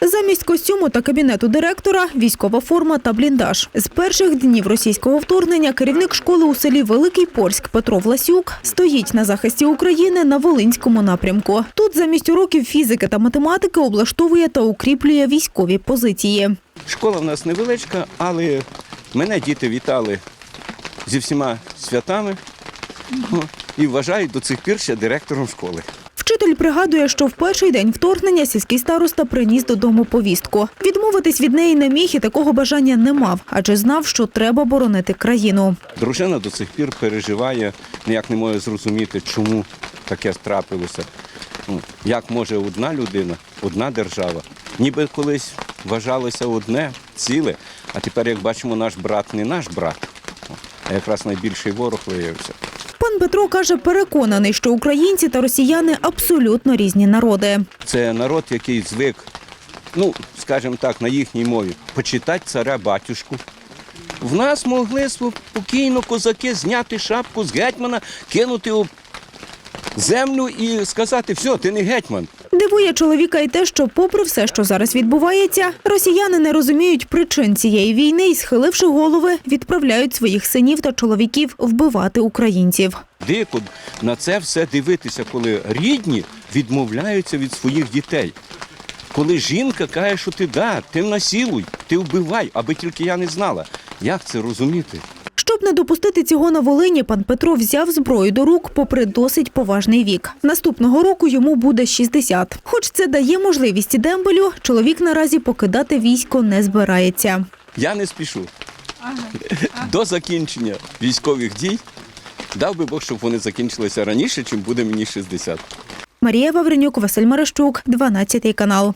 Замість костюму та кабінету директора військова форма та бліндаж. З перших днів російського вторгнення керівник школи у селі Великий Польськ Петро Власюк стоїть на захисті України на Волинському напрямку. Тут замість уроків фізики та математики облаштовує та укріплює військові позиції. Школа в нас невеличка, але мене діти вітали зі всіма святами і вважають до цих пір ще директором школи. Вчитель пригадує, що в перший день вторгнення сільський староста приніс додому повістку. Відмовитись від неї не міг і такого бажання не мав, адже знав, що треба боронити країну. Дружина до цих пір переживає, ніяк не може зрозуміти, чому таке трапилося. Ну, Як може одна людина, одна держава, ніби колись вважалося одне ціле, а тепер, як бачимо, наш брат не наш брат, а якраз найбільший ворог виявився. Пан Петро каже, переконаний, що українці та росіяни абсолютно різні народи. Це народ, який звик, ну, скажімо так, на їхній мові, почитати царя батюшку. В нас могли спокійно козаки зняти шапку з гетьмана, кинути у землю і сказати, все, ти не гетьман. Дивує чоловіка і те, що, попри все, що зараз відбувається, росіяни не розуміють причин цієї війни і, схиливши голови, відправляють своїх синів та чоловіків вбивати українців. Дико на це все дивитися, коли рідні відмовляються від своїх дітей. Коли жінка каже, що ти да, ти насилуй, ти вбивай, аби тільки я не знала. Як це розуміти? Щоб не допустити цього на Волині, пан Петро взяв зброю до рук, попри досить поважний вік. Наступного року йому буде 60. Хоч це дає можливість дембелю, чоловік наразі покидати військо не збирається. Я не спішу. До закінчення військових дій дав би Бог, щоб вони закінчилися раніше, чим буде мені 60. Марія Вавренюк, Василь Марищук, 12 канал.